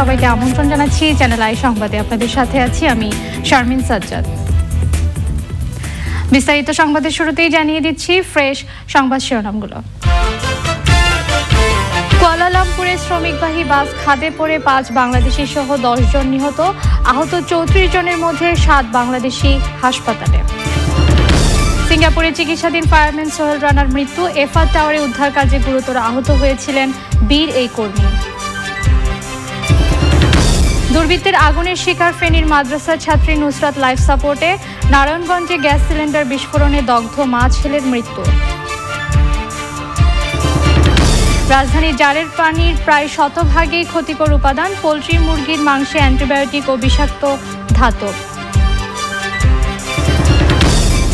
সবাইকে আমন্ত্রণ জানাচ্ছি। চ্যানেল আই সংবাদে আপনাদের সাথে আছি আমি শারমিন সাজ্জাদ। বিস্তারিত সংবাদের শুরুতেই জানিয়ে দিচ্ছি ফ্রেশ সংবাদ শিরোনামগুলো। কুয়ালালামপুরে শ্রমিকবাহী বাস খাদে পড়ে পাঁচ বাংলাদেশি সহ জন নিহত। আহত চৌত্রিশ জনের মধ্যে সাত বাংলাদেশি হাসপাতালে। সিঙ্গাপুরে চিকিৎসাধীন ফায়ারম্যান সোহেল রানার মৃত্যু। এফআর টাওয়ারে উদ্ধার কাজে গুরুতর আহত হয়েছিলেন বীর এই কর্মী। দুর্বৃত্তের আগুনের শিকার ফেনীর মাদ্রাসার ছাত্রী নুসরাত লাইফ সাপোর্টে। নারায়ণগঞ্জে গ্যাস সিলিন্ডার বিস্ফোরণে দগ্ধ মা ছেলের মৃত্যু। রাজধানীর জারের পানির প্রায় শতভাগেই ক্ষতিকর উপাদান, পোলট্রি, মুরগির মাংসে অ্যান্টিবায়োটিক ও বিষাক্ত ধাতব।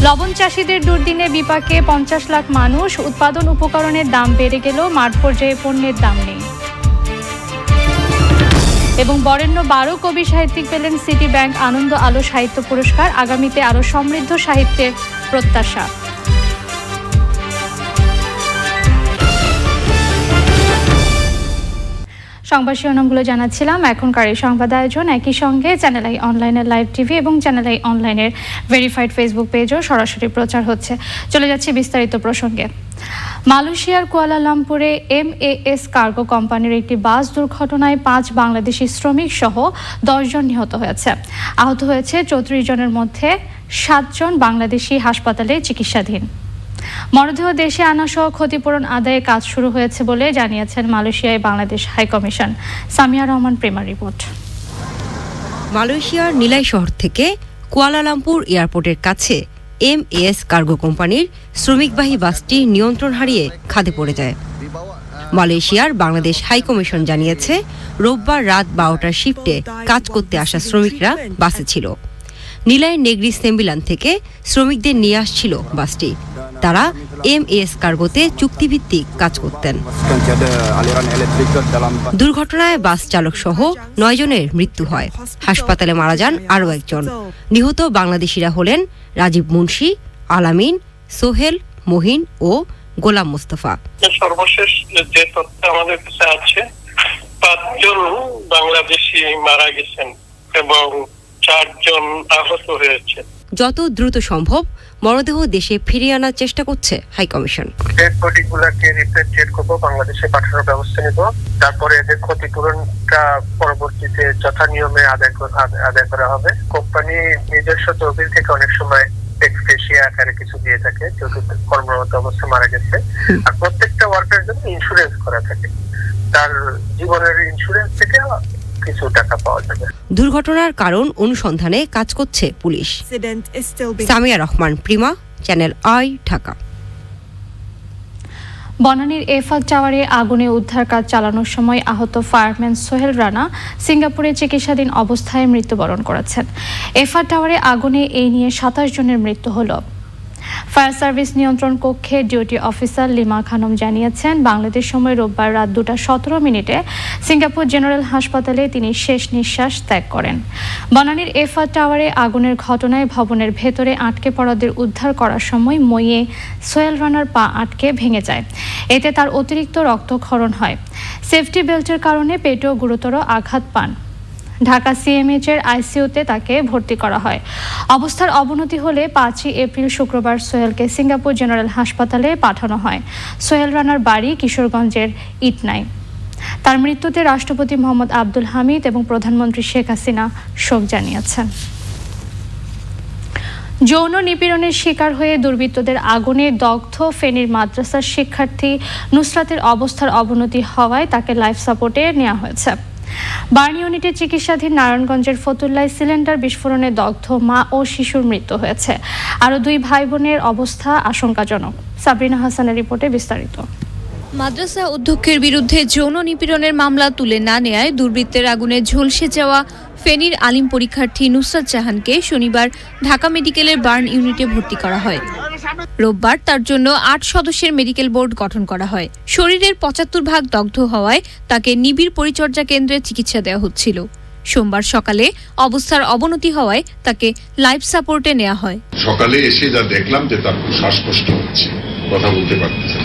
লবণ চাষিদের দুর্দিনে বিপাকে পঞ্চাশ লাখ মানুষ, উৎপাদন উপকরণের দাম বেড়ে গেল মাঠ পর্যায়ে পণ্যের দাম নেই। এবং বরেণ্য বারো কবি সাহিত্যিক পেলেন সিটি ব্যাংক আনন্দ আলো সাহিত্য পুরস্কার। আগামীতে আরও সমৃদ্ধ সাহিত্যের প্রত্যাশা। সংবাদ শিরোনামগুলো জানাচ্ছিলাম। এখনকার এই সংবাদ আয়োজন একই সঙ্গে চ্যানেল আই অনলাইনের লাইভ টিভি এবং চ্যানেল আই অনলাইনের ভেরিফাইড ফেসবুক পেজও সরাসরি প্রচার হচ্ছে। চলে যাচ্ছে বিস্তারিত প্রসঙ্গে। মালয়েশিয়ার কুয়ালালামপুরে এম এস কার্গো কোম্পানির একটি বাস দুর্ঘটনায় পাঁচ বাংলাদেশি শ্রমিক সহ জন নিহত হয়েছে। আহত হয়েছে চৌত্রিশ জনের মধ্যে সাতজন বাংলাদেশি হাসপাতালে চিকিৎসাধীন। মরদেহ দেশে আনা সহ ক্ষতিপূরণ আদায়ে কাজ শুরু হয়েছে বলে জানিয়েছেন মালয়েশিয়ায় বাংলাদেশ হাইকমিশন সামিয়া রহমান, প্রেমার রিপোর্ট। মালয়েশিয়ার নিলাই শহর থেকে কুয়ালালামপুর এয়ারপোর্টের কাছে এম এস কার্গো কোম্পানির শ্রমিকবাহী বাসটি নিয়ন্ত্রণ হারিয়ে খাদে পড়ে যায়। মালয়েশিয়ার বাংলাদেশ হাইকমিশন জানিয়েছে, রোববার রাত বারোটার শিফটে কাজ করতে আসা শ্রমিকরা বাসে ছিল। নীলায় নেগ্রি সেম্বিলান থেকে শ্রমিকদের নিয়ে আসছিল বাসটি। তারা এম এস কার্গোতে চুক্তিভিত্তিক কাজ করতেন। দুর্ঘটনায় বাস চালক সহ নয় জনের মৃত্যু হয়। হাসপাতালে মারা যান আরও একজন। নিহত বাংলাদেশিরা হলেন রাজীব মুন্সি আলামিন সোহেল মহিন ও গোলাম মোস্তফা। সর্বশেষ যে তথ্য আমাদের কাছে আছে পাঁচজন বাংলাদেশি মারা গেছেন এবং চারজন আহত হয়েছে। যত দ্রুত সম্ভব মরদেহ দেশে ফিরিয়ে আনার চেষ্টা করছে হাইকমিশন ডেড রিপ্রেজেন্ট করব বাংলাদেশে পাঠানোর ব্যবস্থা নিব। তারপরে এদের ক্ষতিপূরণটা পরবর্তীতে যথা নিয়মে আদায় আদায়- আদায় করা হবে। কোম্পানি নিজস্ব তহবিল থেকে অনেক সময় এক্সপেশিয়া আকারে কিছু দিয়ে থাকে যেহেতু কর্মরত অবস্থায় মারা গেছে। আর প্রত্যেকটা ওয়ার্কার জন্য ইন্স্যুরেন্স করা থাকে। তার জীবনের ইন্স্যুরেন্স থেকে কিছু টাকা পাওয়া যাবে। দুর্ঘটনার কারণ অনুসন্ধানে কাজ করছে police. Samia Rahman Prima channel I Dhaka. বনানীর এফআর টাওয়ারে আগুনে উদ্ধার কাজ চালানোর সময় আহত ফায়ারম্যান সোহেল রানা সিঙ্গাপুরে চিকিৎসাধীন অবস্থায় মৃত্যুবরণ করেছেন। এফআর টাওয়ারে আগুনে এই নিয়ে সাতাশ জনের মৃত্যু হলো। ফায়ার সার্ভিস নিয়ন্ত্রণ কক্ষে ডিউটি অফিসার লিমা খানম জানিয়েছেন, বাংলাদেশ সময় রোববার রাত দুটা সতেরো মিনিটে সিঙ্গাপুর জেনারেল হাসপাতালে তিনি শেষ নিঃশ্বাস ত্যাগ করেন। বনানীর এফআর টাওয়ারে আগুনের ঘটনায় ভবনের ভেতরে আটকে পড়াদের উদ্ধার করার সময় মইয়ে সোয়েল রানার পা আটকে ভেঙে যায়। এতে তার অতিরিক্ত রক্তক্ষরণ হয়। সেফটি বেল্টের কারণে পেটেও গুরুতর আঘাত পান। ঢাকা সিএমএইচ এর আইসিইউতে তাকে ভর্তি করা হয়। অবস্থার অবনতি হলে পাঁচই এপ্রিল শুক্রবার সোহেলকে সিঙ্গাপুর জেনারেল হাসপাতালে পাঠানো হয়। সোহেল রানার বাড়ি কিশোরগঞ্জের ইটনাই তার মৃত্যুতে রাষ্ট্রপতি মোহাম্মদ আব্দুল হামিদ এবং প্রধানমন্ত্রী শেখ হাসিনা শোক জানিয়েছেন। যৌন নিপীড়নের শিকার হয়ে দুর্বৃত্তদের আগুনে দগ্ধ ফেনীর মাদ্রাসার শিক্ষার্থী নুসরাতের অবস্থার অবনতি হওয়ায় তাকে লাইফ সাপোর্টে নেওয়া হয়েছে। বার্ন ইউনিটে চিকিৎসাধীন নারায়ণগঞ্জের ফতুল্লায় সিলিন্ডার বিস্ফোরণে দগ্ধ মা ও শিশুর মৃত্যু হয়েছে। আরও দুই ভাই বোনের অবস্থা আশঙ্কাজনক। সাবরিনা হাসানের রিপোর্টে বিস্তারিত। মাদ্রাসা অধ্যক্ষের বিরুদ্ধে যৌন নিপীড়নের মামলা তুলে না নেয়ায় দুর্বৃত্তের আগুনে ঝলসে যাওয়া ফেনীর আলিম পরীক্ষার্থী নুসরাত জাহানকে শনিবার ঢাকা মেডিকেলের বার্ন ইউনিটে ভর্তি করা হয়। রোববার তার জন্য আট সদস্যের মেডিকেল বোর্ড গঠন করা হয়। শরীরের পঁচাত্তর ভাগ দগ্ধ হওয়ায় তাকে নিবিড় পরিচর্যা কেন্দ্রে চিকিৎসা দেওয়া হচ্ছিল। সোমবার সকালে অবস্থার অবনতি হওয়ায় তাকে লাইফ সাপোর্টে নেওয়া হয়। সকালে এসে যা দেখলাম যে তার শ্বাসকষ্ট হচ্ছে, কথা বলতে পারতেছে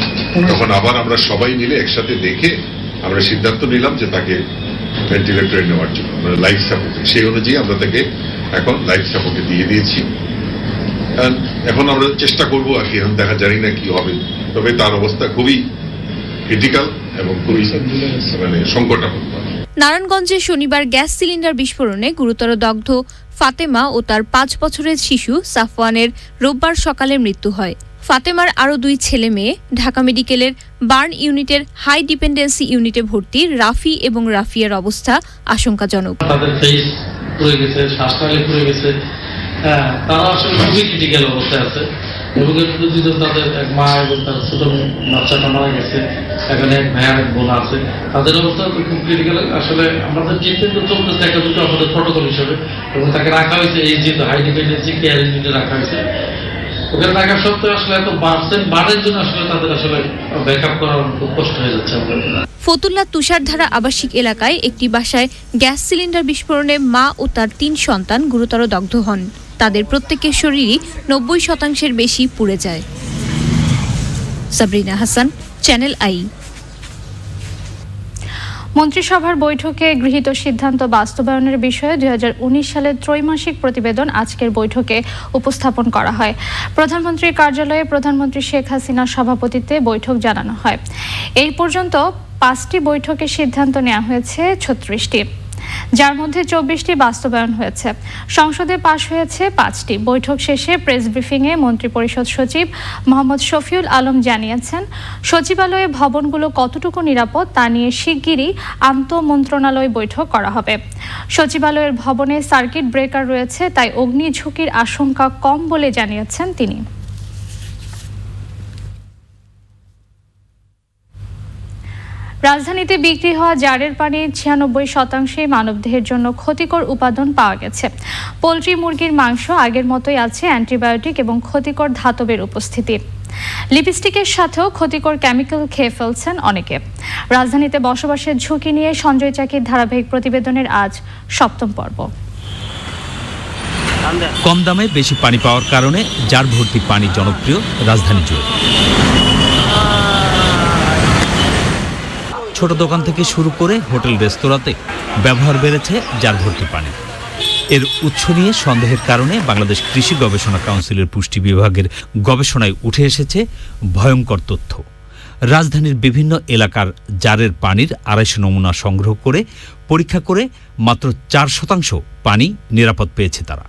তখন আবার আমরা সবাই মিলে একসাথে দেখে আমরা সিদ্ধান্ত নিলাম যে তাকে ভেন্টিলেটরে নেওয়ার জন্য মানে লাইফ সাপোর্টে সেই অনুযায়ী আমরা তাকে এখন লাইফ সাপোর্টে দিয়ে দিয়েছি। এখন আমরা চেষ্টা করব আর কি এখন দেখা জানি না কি হবে। তবে তার অবস্থা খুবই ক্রিটিক্যাল এবং খুবই মানে সংকটাপন্ন। নারায়ণগঞ্জে শনিবার গ্যাস সিলিন্ডার বিস্ফোরণে গুরুতর দগ্ধ ফাতেমা ও তার পাঁচ বছরের শিশু সাফওয়ানের রোববার সকালে মৃত্যু হয়। ফাতেমার আরও দুই ছেলে মেয়ে ঢাকা মেডিকেলের বার্ন ইউনিটের হাই ডিপেন্ডেন্সি ইউনিটে ভর্তি রাফি এবং রাফিয়ার অবস্থা আশঙ্কাজনক। তাদের ফেস পুড়ে গেছে শ্বাসনালী পুড়ে গেছে। হ্যাঁ তারা আসলে খুবই ক্রিটিক্যাল অবস্থায় আছে। এবং দুজন তাদের এক মা এবং তার ছোট বাচ্চাটা মারা গেছে। এখানে এক এক বোন আছে। তাদের অবস্থা খুব ক্রিটিক্যাল আসলে আমাদের ট্রিটমেন্ট চলতেছে একটা দুটো আমাদের হিসেবে। এবং তাকে রাখা হয়েছে, এই যেহেতু হাই ডিপেন্ডেন্সি কেয়ার ইউনিটে রাখা হয়েছে। ওখানে সত্ত্বেও আসলে এত বাড়ের জন্য আসলে তাদের আসলে করা খুব কষ্ট হয়ে যাচ্ছে আমাদের। ফতুল্লা তুষারধারা আবাসিক এলাকায় একটি বাসায় গ্যাস সিলিন্ডার বিস্ফোরণে মা ও তার তিন সন্তান গুরুতর দগ্ধ হন। তাদের প্রত্যেকের শরীরই নব্বই শতাংশের বেশি পুড়ে যায়। Sabrina Hasan, channel I. মন্ত্রিসভার বৈঠকে গৃহীত সিদ্ধান্ত বাস্তবায়নের বিষয়ে দুই হাজার উনিশ সালের ত্রৈমাসিক প্রতিবেদন আজকের বৈঠকে উপস্থাপন করা হয়। প্রধানমন্ত্রীর কার্যালয়ে প্রধানমন্ত্রী শেখ হাসিনার সভাপতিত্বে বৈঠক জানানো হয়। এই পর্যন্ত পাঁচটি বৈঠকে সিদ্ধান্ত নেওয়া হয়েছে ছত্রিশটি। যার মধ্যে চব্বিশটি বাস্তবায়ন হয়েছে। সংসদে পাশ হয়েছে পাঁচটি। বৈঠক শেষে প্রেস ব্রিফিংয়ে মন্ত্রিপরিষদ সচিব মোহাম্মদ শফিউল আলম জানিয়েছেন, সচিবালয়ে ভবনগুলো কতটুকু নিরাপদ তা নিয়ে শিগগিরই আন্তঃ মন্ত্রণালয় বৈঠক করা হবে। সচিবালয়ের ভবনে সার্কিট ব্রেকার রয়েছে, তাই অগ্নি ঝুঁকির আশঙ্কা কম বলে জানিয়েছেন তিনি। রাজধানীতে বিক্রি হওয়া জারের পানির ছিয়ানব্বই শতাংশে মানবদেহের জন্য ক্ষতিকর উপাদান পাওয়া গেছে। পোলট্রি মুরগির মাংস আগের মতোই আছে অ্যান্টিবায়োটিক এবং ক্ষতিকর ধাতবের উপস্থিতি। লিপস্টিকের সাথেও ক্ষতিকর কেমিক্যাল খেয়ে ফেলছেন অনেকে। রাজধানীতে বসবাসের ঝুঁকি নিয়ে সঞ্জয় চাকির ধারাবাহিক প্রতিবেদনের আজ সপ্তম পর্ব। কম দামে বেশি পানি পাওয়ার কারণে জার ভর্তি পানি জনপ্রিয় রাজধানী জুড়ে। ছোট দোকান থেকে শুরু করে হোটেল রেস্তোরাঁতে ব্যবহার বেড়েছে জার ভর্তি পানি। এর উৎস নিয়ে সন্দেহের কারণে বাংলাদেশ কৃষি গবেষণা কাউন্সিলের পুষ্টি বিভাগের গবেষণায় উঠে এসেছে ভয়ঙ্কর তথ্য। রাজধানীর বিভিন্ন এলাকার জারের পানির আড়াইশো নমুনা সংগ্রহ করে পরীক্ষা করে মাত্র চার শতাংশ পানি নিরাপদ পেয়েছে তারা।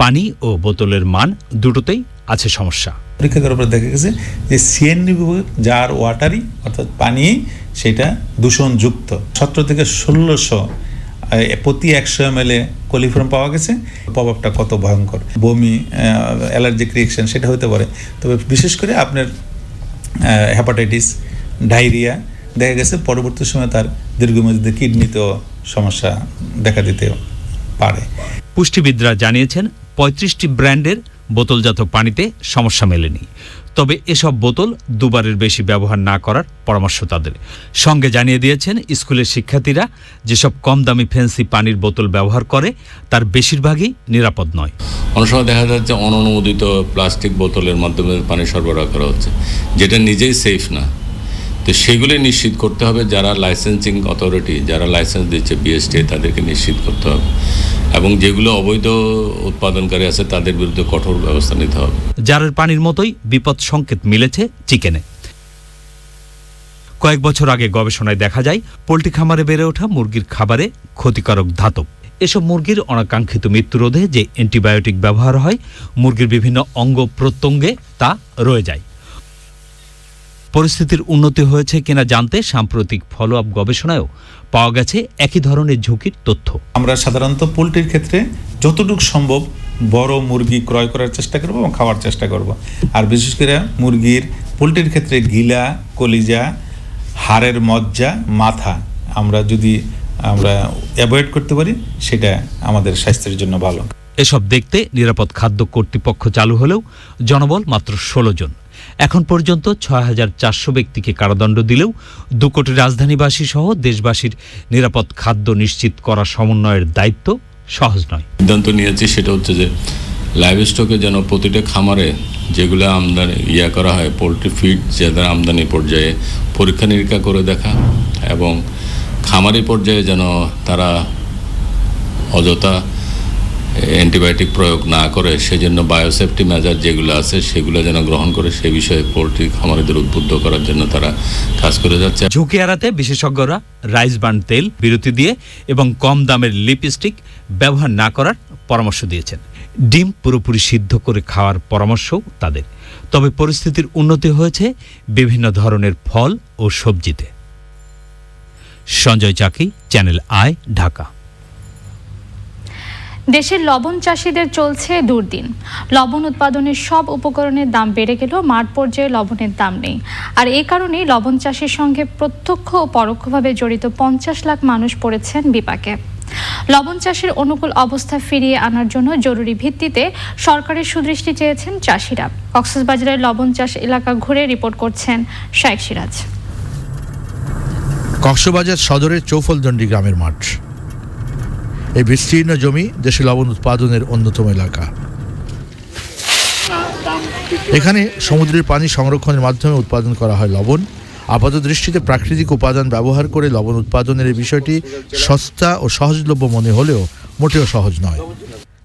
পানি ও বোতলের মান দুটোতেই আছে সমস্যা। পরীক্ষা করার পর দেখা গেছে যে সিএনডি যার ওয়াটারই অর্থাৎ পানি সেটা দূষণযুক্ত। সতেরো থেকে ষোলোশো প্রতি একশো এম এল এ কলিফর্ম পাওয়া গেছে। প্রভাবটা কত ভয়ঙ্কর। বমি অ্যালার্জিক রিয়েকশন সেটা হতে পারে। তবে বিশেষ করে আপনার হ্যাপাটাইটিস ডায়রিয়া দেখা গেছে, পরবর্তী সময় তার দীর্ঘমেয়াদী কিডনিতেও সমস্যা দেখা দিতে পারে। পুষ্টিবিদরা জানিয়েছেন, পঁয়ত্রিশটি ব্র্যান্ডের বোতলজাত পানিতে সমস্যা মেলেনি। তবে এসব বোতল দুবারের বেশি ব্যবহার না করার পরামর্শ তাদের। সঙ্গে জানিয়ে দিয়েছেন স্কুলের শিক্ষার্থীরা, যেসব কম দামি ফ্যান্সি পানির বোতল ব্যবহার করে, তার বেশিরভাগই নিরাপদ নয়। অনেক সময় দেখা যাচ্ছে অননুমোদিত প্লাস্টিক বোতলের মাধ্যমে পানি সরবরাহ করা হচ্ছে, যেটা নিজেই সেফ না। তো সেগুলি নিশ্চিত করতে হবে, যারা লাইসেন্সিং অথরিটি যারা লাইসেন্স দিচ্ছে বিএসটি তাদেরকে নিশ্চিত করতে হবে। এবং যেগুলো অবৈধ উৎপাদনকারী আছে, তাদের বিরুদ্ধে কঠোর ব্যবস্থা নিতে হবে। জারের পানির মতোই বিপদ সংকেত মিলেছে চিকেনে। কয়েক বছর আগে গবেষণায় দেখা যায়, পোলট্রি খামারে বেড়ে ওঠা মুরগির খাবারে ক্ষতিকারক ধাতব। এসব মুরগির অনাকাঙ্ক্ষিত মৃত্যু রোধে যে অ্যান্টিবায়োটিক ব্যবহার হয়, মুরগির বিভিন্ন অঙ্গ প্রত্যঙ্গে তা রয়ে যায়। পরিস্থিতির উন্নতি হয়েছে কিনা জানতে সাম্প্রতিক ফলো আপ গবেষণায়ও পাওয়া গেছে একই ধরনের ঝুঁকির তথ্য। আমরা সাধারণত পোলট্রির ক্ষেত্রে যতটুকু সম্ভব বড় মুরগি ক্রয় করার চেষ্টা করব এবং খাওয়ার চেষ্টা করব। আর বিশেষ করে মুরগির পোলট্রির ক্ষেত্রে গিলা কলিজা হাড়ের মজ্জা মাথা আমরা যদি আমরা অ্যাভয়েড করতে পারি সেটা আমাদের স্বাস্থ্যের জন্য ভালো। এসব দেখতে নিরাপদ খাদ্য কর্তৃপক্ষ চালু হলেও জনবল মাত্র ষোলো জন। এখন পর্যন্ত ছয় হাজার চারশো ব্যক্তিকে কারাদণ্ড দিলেও দু কোটি রাজধানীবাসী সহ দেশবাসীর নিরাপদ খাদ্য নিশ্চিত করা সমন্বয়ের দায়িত্ব সহজ নয়। সিদ্ধান্ত নিয়েছি সেটা হচ্ছে যে লাইভ স্টকে যেন প্রতিটা খামারে যেগুলো আমদানি ইয়া করা হয়, পোলট্রি ফিড যাদের আমদানি পর্যায়ে পরীক্ষা নিরীক্ষা করে দেখা এবং খামারি পর্যায়ে যেন তারা অযথা অ্যান্টিবায়োটিক প্রয়োগ না করে সেজন্য বায়োসেফটি মেজার যেগুলো আছে সেগুলো যেন গ্রহণ করে সে বিষয়ে পোলট্রি খামারিদের উদ্বুদ্ধ করার জন্য তারা কাজ করে যাচ্ছে। ঝুঁকি এড়াতে বিশেষজ্ঞরা রাইস বার্ন তেল, বিরতি দিয়ে এবং কম দামের লিপস্টিক ব্যবহার না করার পরামর্শ দিয়েছেন। ডিম পুরোপুরি সিদ্ধ করে খাওয়ার পরামর্শও তাদের। তবে পরিস্থিতির উন্নতি হয়েছে বিভিন্ন ধরনের ফল ও সবজিতে। Sanjay Chaki, channel I, Dhaka. দেশের লবণ চাষিদের চলছে দুর্দিন। লবণ উৎপাদনের সব উপকরণের দাম বেড়ে গেলেও মাঠ পর্যায়ে লবণের দাম নেই। আর এই কারণেই লবণ চাষের সঙ্গে প্রত্যক্ষ ও পরোক্ষভাবে জড়িত পঞ্চাশ লাখ মানুষ পড়েছেন বিপাকে। লবণ চাষের অনুকূল অবস্থা ফিরিয়ে আনার জন্য জরুরি ভিত্তিতে সরকারের সুদৃষ্টি চেয়েছেন চাষিরা। কক্সবাজারের লবণ চাষ এলাকা ঘুরে রিপোর্ট করছেন শাইক সিরাজ। কক্সবাজার সদরের চৌফলদণ্ডি গ্রামের মাঠ। এই বিস্তীর্ণ জমি দেশে লবণ উৎপাদনের অন্যতম এলাকা। এখানে সমুদ্রের পানি সংরক্ষণের মাধ্যমে উৎপাদন করা হয় লবণ। আপাত দৃষ্টিতে প্রাকৃতিক উপাদান ব্যবহার করে লবণ উৎপাদনের এই বিষয়টি সস্তা ও সহজলভ্য মনে হলেও মোটেও সহজ নয়।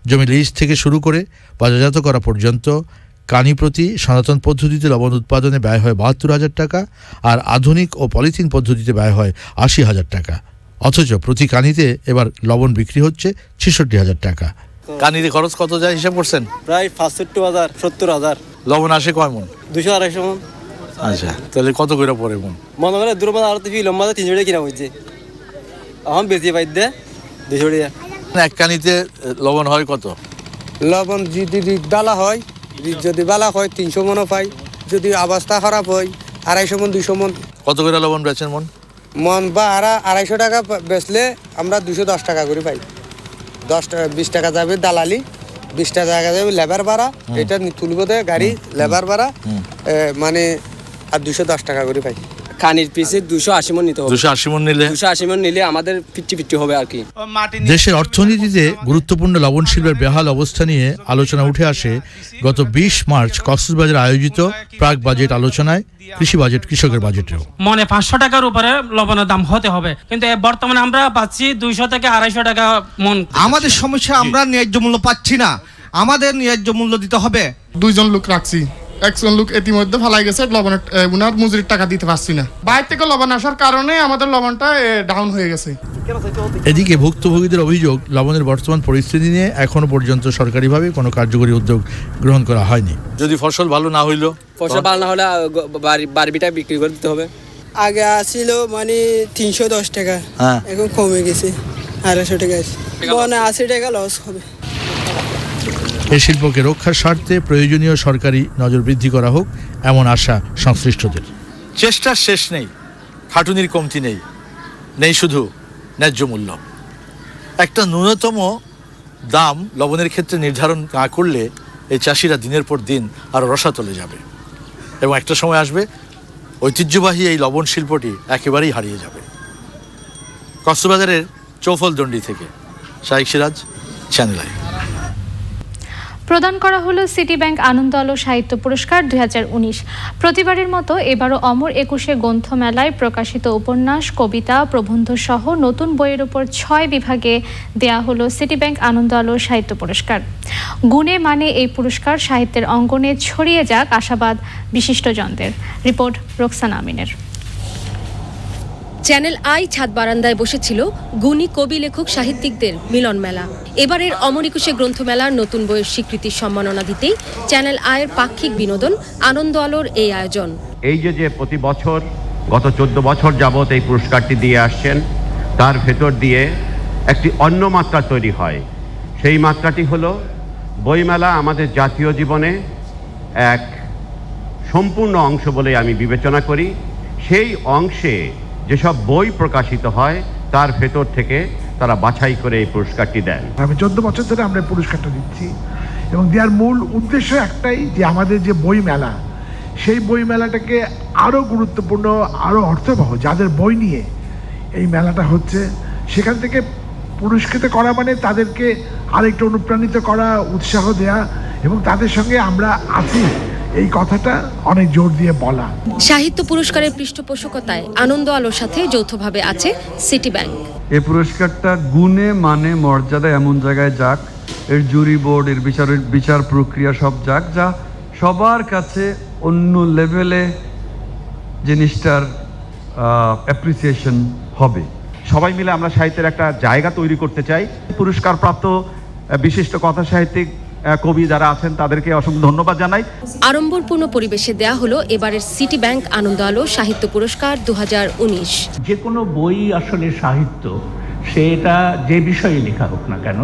জমি লিজ থেকে শুরু করে বাজারজাত করা পর্যন্ত কানি প্রতি সনাতন পদ্ধতিতে লবণ উৎপাদনে ব্যয় হয় বাহাত্তর হাজার টাকা আর আধুনিক ও পলিথিন পদ্ধতিতে ব্যয় হয় আশি হাজার টাকা। অথচ প্রতি কানিতে এবার লবণ বিক্রি হচ্ছে ছেষট্টি হাজার টাকা। কানিতে খরচ কত যায় হিসাব করছেন? প্রায় পাঁচষট্টি হাজার সত্তর হাজার। লবণ আসে কয় মন? দুশো আড়াইশো মন। আচ্ছা তাহলে কত করে পড়ে মন? মনে করে দূর আরও তো লম্বা তিনশো টাকা কিনা হয়েছে। এখন বেশি পাই দে দুশো টাকা এক কানিতে লবণ হয় কত? লবণ যদি রিক বালা হয় রিক যদি বালা হয় তিনশো মনও পাই। যদি অবস্থা খারাপ হয় আড়াইশো মন দুশো মন। কত করে লবণ বেচেন মন? মন বা আড়া আড়াইশো টাকা বেচলে আমরা দুশো দশ টাকা করে পাই। দশ টাকা বিশ টাকা যাবে দালালি বিশ টাকা যাবে লেবার ভাড়া এটা নি- তুলবো দেয় গাড়ি লেবার ভাড়া মানে আর দুশো দশ টাকা করে পাই। কানির পিসে দুশো আশি মন নিতে হবে। দুশো আশি মন নিলে? দুশো আশি মন নিলে আমাদের ফিফটি ফিফটি হবে আর কি। দেশের অর্থনীতিতে গুরুত্বপূর্ণ লবণ শিল্পের বেহাল অবস্থা নিয়ে আলোচনা উঠে আসে গত বিশ মার্চ কক্সবাজার আয়োজিত প্রাক বাজেট আলোচনায় কৃষি বাজেট কৃষকের বাজেটেও। মনে পাঁচশো টাকার উপরে লবণের দাম হতে হবে। কিন্তু বর্তমানে আমরা পাচ্ছি দুইশো থেকে আড়াইশো টাকা মন। আমাদের সমস্যা আমরা ন্যায্য মূল্য পাচ্ছি না। আমাদের ন্যায্য মূল্য দিতে হবে। দুইজন লোক রাখছি। একজন লোক ইতিমধ্যে ফালাই গেছে লবণের উনার মজুরির টাকা দিতে পারছি না। বাইরে থেকে লবণ আসার কারণে আমাদের লবণটা ডাউন হয়ে গেছে। এদিকে ভুক্তভোগীদের অভিযোগ লবণের বর্তমান পরিস্থিতি নিয়ে এখনও পর্যন্ত সরকারিভাবে কোনো কার্যকরী উদ্যোগ গ্রহণ করা হয়নি। যদি ফসল ভালো না হইল? ফসল ভালো না হলে বারবিটা বিক্রি করে দিতে হবে। আগে আসছিল মানে তিনশো দশ টাকা হ্যাঁ। এখন কমে গেছে আড়াইশো টাকা আছে। মানে আশি টাকা লস হবে। এই শিল্পকে রক্ষার স্বার্থে প্রয়োজনীয় সরকারি নজর বৃদ্ধি করা হোক, এমন আশা সংশ্লিষ্টদের। চেষ্টার শেষ নেই, খাটুনির কমতি নেই নেই শুধু ন্যায্য মূল্য। একটা ন্যূনতম দাম লবণের ক্ষেত্রে নির্ধারণ না করলে এই চাষিরা দিনের পর দিন আরও রসাতলে যাবে। এবং একটা সময় আসবে, ঐতিহ্যবাহী এই লবণ শিল্পটি একেবারেই হারিয়ে যাবে। কক্সবাজারের চৌফলদণ্ডি থেকে শাহিক সিরাজ, চ্যানেল আই। প্রদান করা হলো সিটি ব্যাংক আনন্দ আলো সাহিত্য পুরস্কার দু হাজার উনিশ। প্রতিবারের মতো এবারও অমর একুশে গ্রন্থমেলায় প্রকাশিত উপন্যাস, কবিতা, প্রবন্ধ সহ নতুন বইয়ের উপর ছয় বিভাগে দেয়া হলো সিটি ব্যাংক আনন্দ আলো সাহিত্য পুরস্কার। গুণে মানে এই পুরস্কার সাহিত্যের অঙ্গনে ছড়িয়ে যাক আশাবাদ বিশিষ্টজনদের। রিপোর্ট রোকসানা আমিনের। চ্যানেল আই ছাদ বারান্দায় বসেছিল গুণী কবি লেখক সাহিত্যিকদের মিলন মেলা। এবারের অমর একুশে গ্রন্থমেলার নতুন বইয়ের স্বীকৃতির সম্মাননা দিতেই চ্যানেল আয়ের পাক্ষিক বিনোদন, আনন্দ আলোর এই আয়োজন। এই যে যে প্রতি বছর, গত চোদ্দ বছর যাবৎ এই পুরস্কারটি দিয়ে আসছেন, তার ভেতর দিয়ে একটি অন্য মাত্রা তৈরি হয়। সেই মাত্রাটি হলো, বইমেলা আমাদের জাতীয় জীবনে এক সম্পূর্ণ অংশ বলে আমি বিবেচনা করি। সেই অংশে যেসব বই প্রকাশিত হয়, তার ভেতর থেকে তারা বাছাই করে এই পুরস্কারটি দেন। আমি চোদ্দ বছর ধরে আমরা পুরস্কারটা দিচ্ছি। এবং দেওয়ার মূল উদ্দেশ্য একটাই যে আমাদের যে বই মেলা সেই বই মেলাটাকে আরও গুরুত্বপূর্ণ আরও অর্থবহ যাদের বই নিয়ে এই মেলাটা হচ্ছে, সেখান থেকে পুরস্কৃত করা মানে তাদেরকে আরেকটু অনুপ্রাণিত করা, উৎসাহ দেয়া এবং তাদের সঙ্গে আমরা আছি। এই কথাটা অনেক জোর দিয়ে বলা। সাহিত্য পুরস্কারের পৃষ্ঠপোষকতায় আনন্দ আলোর সাথে যৌথভাবে আছে সিটি ব্যাংক এই পুরস্কারটা গুণে মানে মর্যাদা এমন জায়গায় যাক এর জুরি বোর্ড এর বিচারের বিচার প্রক্রিয়া সব যাক যা সবার কাছে অন্য লেভেলে জিনিসটার অ্যাপ্রিসিয়েশন হবে। সবাই মিলে আমরা সাহিত্যের একটা জায়গা তৈরি করতে চাই। পুরস্কারপ্রাপ্ত বিশিষ্ট কথা সাহিত্যিক কবি যারা আছেন তাদেরকে অসংখ্য ধন্যবাদ জানাই। আড়ম্বরপূর্ণ পরিবেশে দেয়া হলো এবারের সিটি ব্যাংক আনন্দ আলো সাহিত্য পুরস্কার দু হাজার উনিশ। যে কোনো বই আসলে সাহিত্য সেটা যে বিষয়ে লেখা হোক না কেন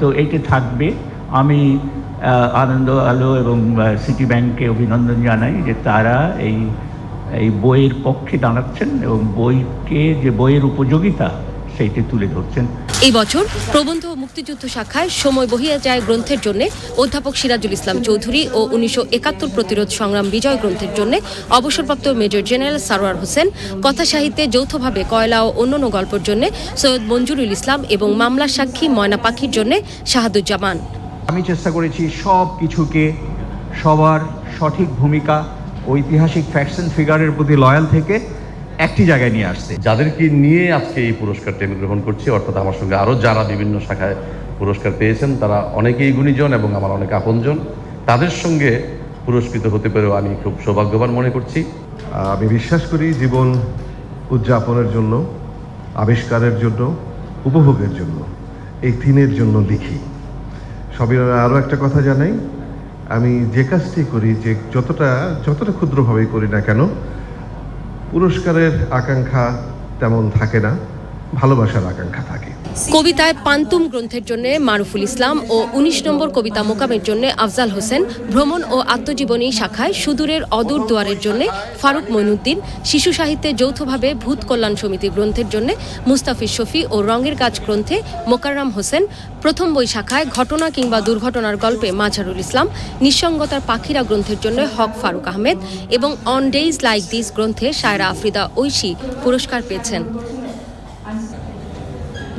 তো এইটা থাকবে। আমি আনন্দ আলো এবং সিটি ব্যাংককে অভিনন্দন জানাই যে তারা এই এই বইয়ের পক্ষে দাঁড়াচ্ছেন এবং বইকে যে বইয়ের উপযোগিতা সেইটি তুলে ধরছেন। এই বছর প্রবন্ধ ও মুক্তিযুদ্ধ শাখায় সময় বহিয়া যায় গ্রন্থের জন্য। অধ্যাপক সিরাজুল ইসলাম চৌধুরী ও উনিশশো একাত্তর প্রতিরোধ সংগ্রাম বিজয় গ্রন্থের জন্য অবসরপ্রাপ্ত মেজর জেনারেল সারোয়ার হোসেন কথা সাহিত্যে যৌথভাবে কয়লা ও অন্যান্য গল্পের জন্য সৈয়দ মঞ্জুরুল ইসলাম এবং মামলার সাক্ষী ময়না পাখির জন্য শাহাদুজ্জামান। আমি চেষ্টা করেছি সব কিছুকে সবার সঠিক ভূমিকা ঐতিহাসিক ফ্যাকশন ফিগারের প্রতি লয়াল থেকে একটি জায়গায় নিয়ে আসছে। যাদেরকে নিয়ে আজকে এই পুরস্কারটি আমি গ্রহণ করছি অর্থাৎ আমার সঙ্গে আরও যারা বিভিন্ন শাখায় পুরস্কার পেয়েছেন তারা অনেকেই গুণীজন এবং আমার অনেক আপনজন। তাদের সঙ্গে পুরস্কৃত হতে পেরেও আমি খুব সৌভাগ্যবান মনে করছি। আমি বিশ্বাস করি জীবন উদযাপনের জন্য আবিষ্কারের জন্য উপভোগের জন্য এই তিনের জন্য লিখি। সবই আরও একটা কথা জানাই আমি যে কাজটি করি যে যতটা যতটা ক্ষুদ্রভাবেই করি না কেন পুরস্কারের আকাঙ্ক্ষা তেমন থাকে না ভালোবাসার আকাঙ্ক্ষা থাকে। কবিতায় পান্তুম গ্রন্থের জন্য মারুফুল ইসলাম ও ১৯ নম্বর কবিতা মোকামের জন্য আফজাল হোসেন, ভ্রমণ ও আত্মজীবনী শাখায় সুদূরের অদূর দুয়ারের জন্য ফারুক মইনুদ্দিন, শিশু সাহিত্যে যৌথভাবে ভূত কল্যাণ সমিতি গ্রন্থের জন্য মুস্তাফিজ শফি ও রঙের গাছ গ্রন্থে মোকাররাম হোসেন, প্রথম বই শাখায় ঘটনা কিংবা দুর্ঘটনার গল্পে মাঝারুল ইসলাম, নিঃসঙ্গতার পাখিরা গ্রন্থের জন্য হক ফারুক আহমেদ এবং অন ডেইজ লাইক দিস গ্রন্থে সায়রা আফ্রিদা ঐশী পুরস্কার পেয়েছেন।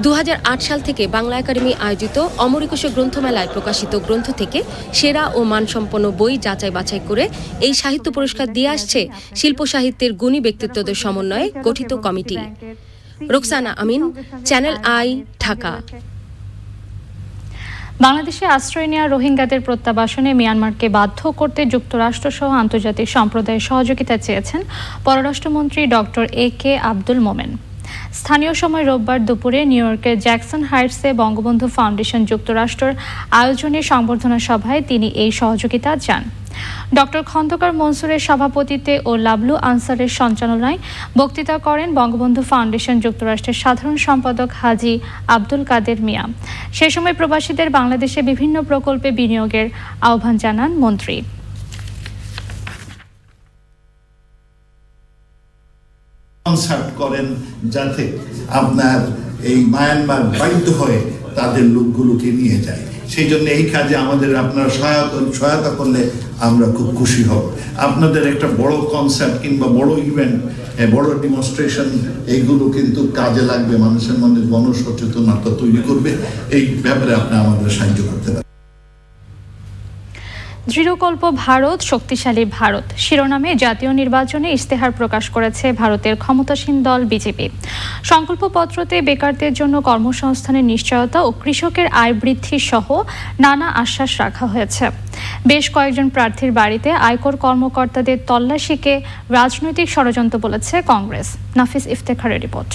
দু হাজার আট সাল থেকে বাংলা একাডেমি আয়োজিত অমর একুশে গ্রন্থমেলায় প্রকাশিত গ্রন্থ থেকে সেরা ও মানসম্পন্ন বই যাচাই বাছাই করে এই সাহিত্য পুরস্কার দিয়ে আসছে শিল্প সাহিত্যের গুণী ব্যক্তিত্বদের সমন্বয়ে গঠিত committee. Roksana Amin, channel I, Dhaka. বাংলাদেশে আশ্রয় নেওয়া রোহিঙ্গাদের প্রত্যাবাসনে মিয়ানমারকে বাধ্য করতে যুক্তরাষ্ট্রসহ আন্তর্জাতিক সম্প্রদায়ের সহযোগিতা চেয়েছেন পররাষ্ট্রমন্ত্রী ডক্টর এ কে আব্দুল মোমেন। স্থানীয় সময় রোববার দুপুরে নিউ ইয়র্কের জ্যাকসন হাইটসে বঙ্গবন্ধু ফাউন্ডেশন যুক্তরাষ্ট্রের আয়োজনে সংবর্ধনা সভায় তিনি এই সহযোগিতা চান। ডক্টর খন্দকার মনসুরের সভাপতিত্বে ও লাবলু আনসারের সঞ্চালনায় বক্তৃতা করেন বঙ্গবন্ধু ফাউন্ডেশন যুক্তরাষ্ট্রের সাধারণ সম্পাদক হাজি আব্দুল কাদের মিয়া। সে সময় প্রবাসীদের বাংলাদেশে বিভিন্ন প্রকল্পে বিনিয়োগের আহ্বান জানান মন্ত্রী। কনসার্ট করেন যাতে আপনার এই মায়ানমার বাধ্য হয়ে তাদের লোকগুলোকে নিয়ে যায়। সেই জন্য এই কাজে আমাদের আপনারা সহায়তা সহায়তা করলে আমরা খুব খুশি হব। আপনাদের একটা বড় কনসার্ট কিংবা বড় ইভেন্ট বড় ডিমনস্ট্রেশন এইগুলো কিন্তু কাজে লাগবে। মানুষের মধ্যে গণসচেতনতা তৈরি করবে। এই ব্যাপারে আপনি আমাদের সাহায্য করতে পারেন দৃঢ়কল্প ভারত, শক্তিশালী ভারত। শিরোনামে জাতীয় নির্বাচনে ইস্তেহার প্রকাশ করেছে ভারতের ক্ষমতাসীন দল বিজেপি। সংকল্পপত্রতে বেকারদের জন্য কর্মসংস্থানের নিশ্চয়তা ও কৃষকের আয় বৃদ্ধি সহ নানা আশ্বাস রাখা হয়েছে। বেশ কয়েকজন প্রার্থীর বাড়িতে আয়কর কর্মকর্তাদের তল্লাশিকে রাজনৈতিক ষড়যন্ত্র বলেছে কংগ্রেস। নাফিস ইফতেখারের রিপোর্ট।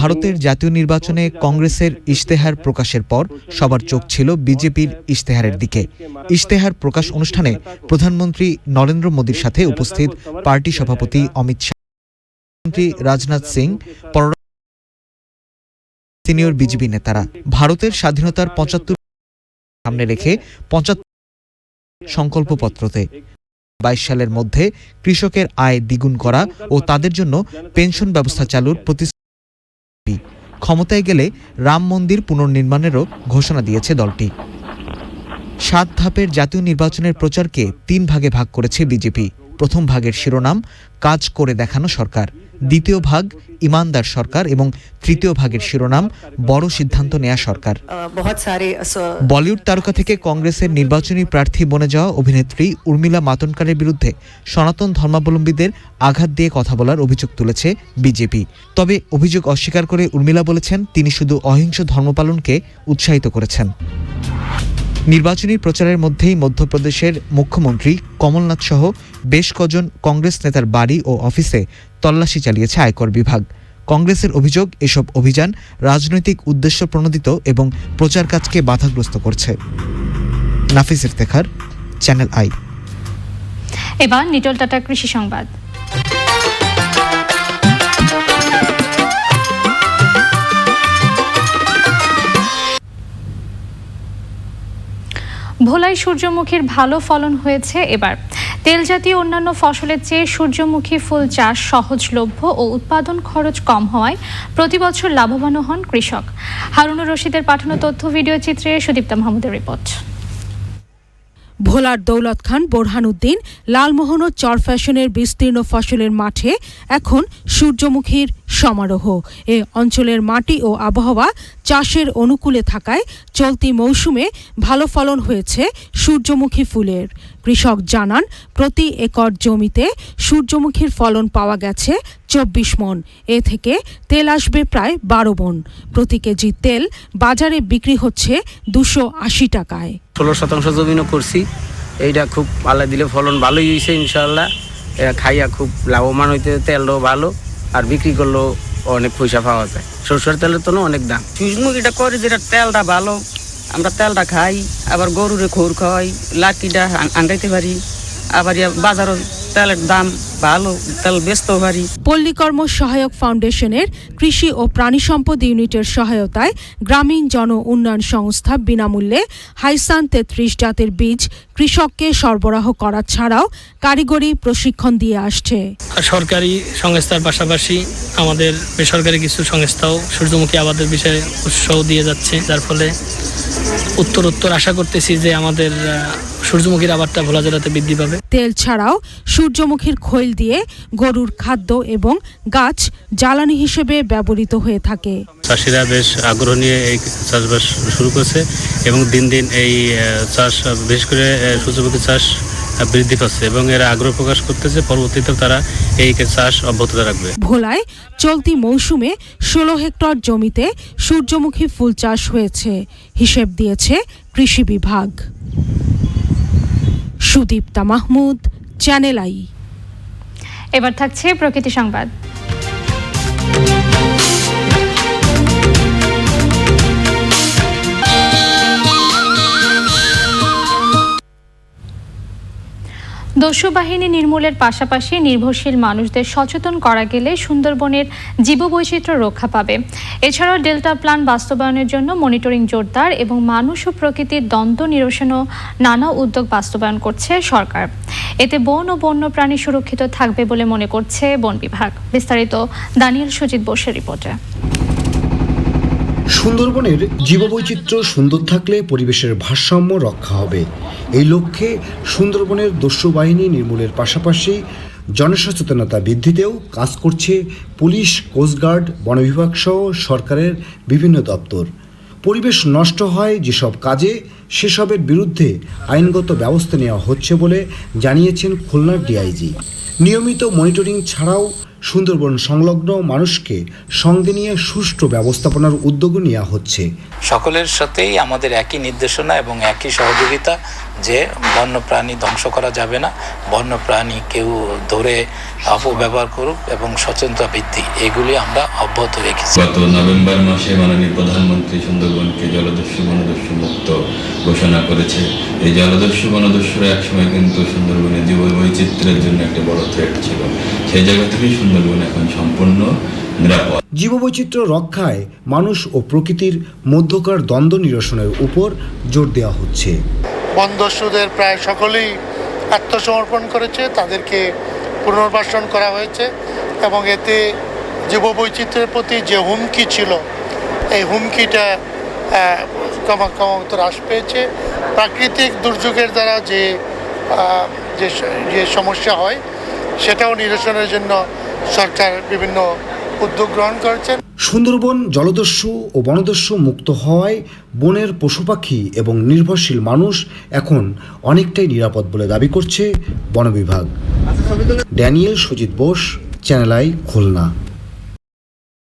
ভারতের জাতীয় নির্বাচনে কংগ্রেসের ইশতেহার প্রকাশের পর সবার চোখ ছিল বিজেপির ইশতেহারের দিকে। ইশতেহার প্রকাশ অনুষ্ঠানে প্রধানমন্ত্রী নরেন্দ্র মোদীর সাথে উপস্থিত পার্টি সভাপতি অমিত শাহ। মন্ত্রী রাজনাথ সিং সিনিয়র বিজেপি নেতারা। ভারতের স্বাধীনতার পঁচাত্তর সামনে রেখে পঁচাত্তর সংকল্পপত্রতে বাইশ সালের মধ্যে কৃষকের আয় দ্বিগুণ করা ও তাদের জন্য পেনশন ব্যবস্থা চালুর প্রতিশ্রুতি। ক্ষমতায় গেলে রাম মন্দির পুনর্নির্মাণেরও ঘোষণা দিয়েছে দলটি। সাত ধাপের জাতীয় নির্বাচনের প্রচারকে তিন ভাগে ভাগ করেছে বিজেপি। প্রথম ভাগের শিরোনাম, কাজ করে দেখানো সরকার। দ্বিতীয় ভাগ ইমানদার সরকার এবং তৃতীয় ভাগের শিরোনাম বড় সিদ্ধান্ত নেয়া সরকার। বলিউড তারকা থেকে কংগ্রেসের নির্বাচনী প্রার্থী বনে যাওয়া অভিনেত্রী উর্মিলা মাতনকারের বিরুদ্ধে সনাতন ধর্মাবলম্বীদের আঘাত দিয়ে কথা বলার অভিযোগ তুলেছে বিজেপি। তবে অভিযোগ অস্বীকার করে উর্মিলা বলেছেন তিনি শুধু অহিংস ধর্মপালনকে উৎসাহিত করেছেন। নির্বাচনী প্রচারের মধ্যেই মধ্যপ্রদেশের মুখ্যমন্ত্রী কমলনাথ সহ বেশ কজন কংগ্রেস নেতার বাড়ি ও অফিসে তল্লাশি চালিয়েছে আয়কর বিভাগ। কংগ্রেসের অভিযোগ, এসব অভিযান রাজনৈতিক উদ্দেশ্য প্রণোদিত এবং প্রচার কাজকে বাধাগ্রস্ত করছে। Nafis Iftekhar, channel I. এবার নিটল টাটা কৃষি সংবাদ। ভোলায় সূর্যমুখীর ভালো ফলন হয়েছে এবার। তেল জাতীয় অন্যান্য ফসলের চেয়ে সূর্যমুখী ফুল চাষ সহজলভ্য ও উৎপাদন খরচ কম হওয়ায় প্রতি বছর লাভবান হন কৃষক। হারুনুর রশিদের পাঠানো তথ্য, ভিডিও চিত্রে সুদীপ্তা মাহমুদের রিপোর্ট। ভোলার দৌলত খান বোরহানুদ্দিন লালমোহন ও চর ফ্যাশনের বিস্তীর্ণ ফসলের মাঠে এখন সূর্যমুখীর সমারোহ। এ অঞ্চলের মাটি ও আবহাওয়া চাষের অনুকূলে থাকায় চলতি মৌসুমে ভালো ফলন হয়েছে সূর্যমুখী ফুলের। কৃষক জানান, প্রতি একর জমিতে সূর্যমুখীর ফলন পাওয়া গেছে চব্বিশ মন। এ থেকে তেল আসবে প্রায় বারো মন। প্রতি কেজি তেল বাজারে বিক্রি হচ্ছে দুশো আশি টাকায়। ষোলো শতাংশ জমিনও করছি। এইটা খুব আল্লাহ দিলে ফলন ভালোই হয়েছে ইনশাল্লাহ খাইয়া খুব লাভবান হইতে তেলটাও ভালো, আর বিক্রি করলেও অনেক পয়সা পাওয়া যায়। সরষের তেলের তো অনেক দাম। সূর্যমুখীটা করে যেটা তেলটা ভালো আমরা তেলটা খাই আবার গরুরে খোর খাই লাঠিটা আঙ্গাইতে পারি। আবার বাজারও তেলের দাম ভালো তেল বেচতেও পারি। পল্লীকর্ম সহায়ক ফাউন্ডেশনের কৃষি ও প্রাণী সম্পদ ইউনিটের সহায়তায় গ্রামীণ জন উন্নয়ন সংস্থা বিনামূল্যে হাইসান তেত্রিশ জাতের বীজ কৃষককে সরবরাহ করা ছাড়াও কারিগরি প্রশিক্ষণ দিয়ে আসছে। সরকারি সংস্থার পাশাপাশি আমাদের বেসরকারি কিছু সংস্থাও সূর্যমুখী আবাদের বিষয়ে উৎসাহ দিয়ে যাচ্ছে যার ফলে উত্তর উত্তর আশা করতেছি যে আমাদের সূর্যমুখীর আবারটা ভোলা জেলাতে বৃদ্ধি পাবে। তেল ছাড়াও সূর্যমুখীর খৈল দিয়ে গরুর খাদ্য এবং গাছ জ্বালানি হিসেবে ব্যবহৃত হয়ে থাকে। চাষিরা বেশ আগ্রহ নিয়ে এই চাষবাস শুরু করেছে এবং দিন দিন এই চাষ বিশেষ করে সূর্যমুখী চাষ বৃদ্ধি পাচ্ছে এবং এরা আগ্রহ প্রকাশ করতেছে পরবর্তীতে তারা এই চাষ অব্যাহত রাখবে। ভোলায় চলতি মৌসুমে ষোলো হেক্টর জমিতে সূর্যমুখী ফুল চাষ হয়েছে হিসেব দিয়েছে কৃষি বিভাগ। Sudipta Mahmud channel I. এবার থাকছে প্রকৃতি সংবাদ। দস্যু বাহিনী নির্মূলের পাশাপাশি নির্ভরশীল মানুষদের সচেতন করা গেলে সুন্দরবনের জীববৈচিত্র্য রক্ষা পাবে। এছাড়াও ডেল্টা প্ল্যান বাস্তবায়নের জন্য মনিটরিং জোরদার এবং মানুষ ও প্রকৃতির দ্বন্দ্ব নিরসনও নানা উদ্যোগ বাস্তবায়ন করছে সরকার। এতে বন ও বন্যপ্রাণী সুরক্ষিত থাকবে বলে মনে করছে বন বিভাগ। বিস্তারিত দানিয়েল সুজিত বোসের রিপোর্টে। সুন্দরবনের জীববৈচিত্র্য সুন্দর থাকলে পরিবেশের ভারসাম্য রক্ষা হবে। এই লক্ষ্যে সুন্দরবনের দস্যু বাহিনী নির্মূলের পাশাপাশি জনসচেতনতা বৃদ্ধিতেও কাজ করছে পুলিশ কোস্টগার্ড বন বিভাগ সহ সরকারের বিভিন্ন দপ্তর। পরিবেশ নষ্ট হয় যেসব কাজে, সেসবের বিরুদ্ধে আইনগত ব্যবস্থা নেওয়া হচ্ছে বলে জানিয়েছেন খুলনার ডিআইজি। নিয়মিত মনিটরিং ছাড়াও সুন্দরবন সংলগ্ন মানুষকে সঙ্গে নিয়ে সুষ্ঠু ব্যবস্থাপনার উদ্যোগও নেওয়া হচ্ছে। সকলের সাথেই আমাদের একই নির্দেশনা এবং একই সহযোগিতা যে বন্যপ্রাণী ধ্বংস করা যাবে না বন্যপ্রাণী কেউ ধরে অপব্যবহার করুক এবং সচেতনতা বৃদ্ধি এগুলি আমরা অব্যাহত রেখেছি। গত নভেম্বর মাসে মাননীয় প্রধানমন্ত্রী সুন্দরবনকে জলদস্যু বনদস্যু মুক্ত ঘোষণা করেছে। এই জলদস্যু বনদস্যুরা একসময় কিন্তু সুন্দরবনের জীব বৈচিত্র্যের জন্য একটা বড় থ্রেট ছিল। সেই জায়গা থেকেই সুন্দরবন এখন সম্পূর্ণ নিরাপদ। জীববৈচিত্র্য রক্ষায় মানুষ ও প্রকৃতির মধ্যকার দ্বন্দ্ব নিরসনের উপর জোর দেওয়া হচ্ছে। বনদস্যুদের প্রায় সকলেই আত্মসমর্পণ করেছে তাদেরকে পুনর্বাসন করা হয়েছে এবং এতে জীববৈচিত্র্যের প্রতি যে হুমকি ছিল এই হুমকিটা আহ, ক্রমা হ্রাস পেয়েছে। প্রাকৃতিক দুর্যোগের দ্বারা যে যে যে সমস্যা হয় সেটাও নিরসনের জন্য সরকার বিভিন্ন উদ্যোগ গ্রহণ করেছেন। সুন্দরবন জলদস্যু ও বনদস্যু মুক্ত হওয়ায় বনের পশু পাখি এবং নির্ভরশীল মানুষ এখন অনেকটাই নিরাপদ বলে দাবি করছে বন বিভাগ। Daniel Sujit Bose, channel I, Khulna.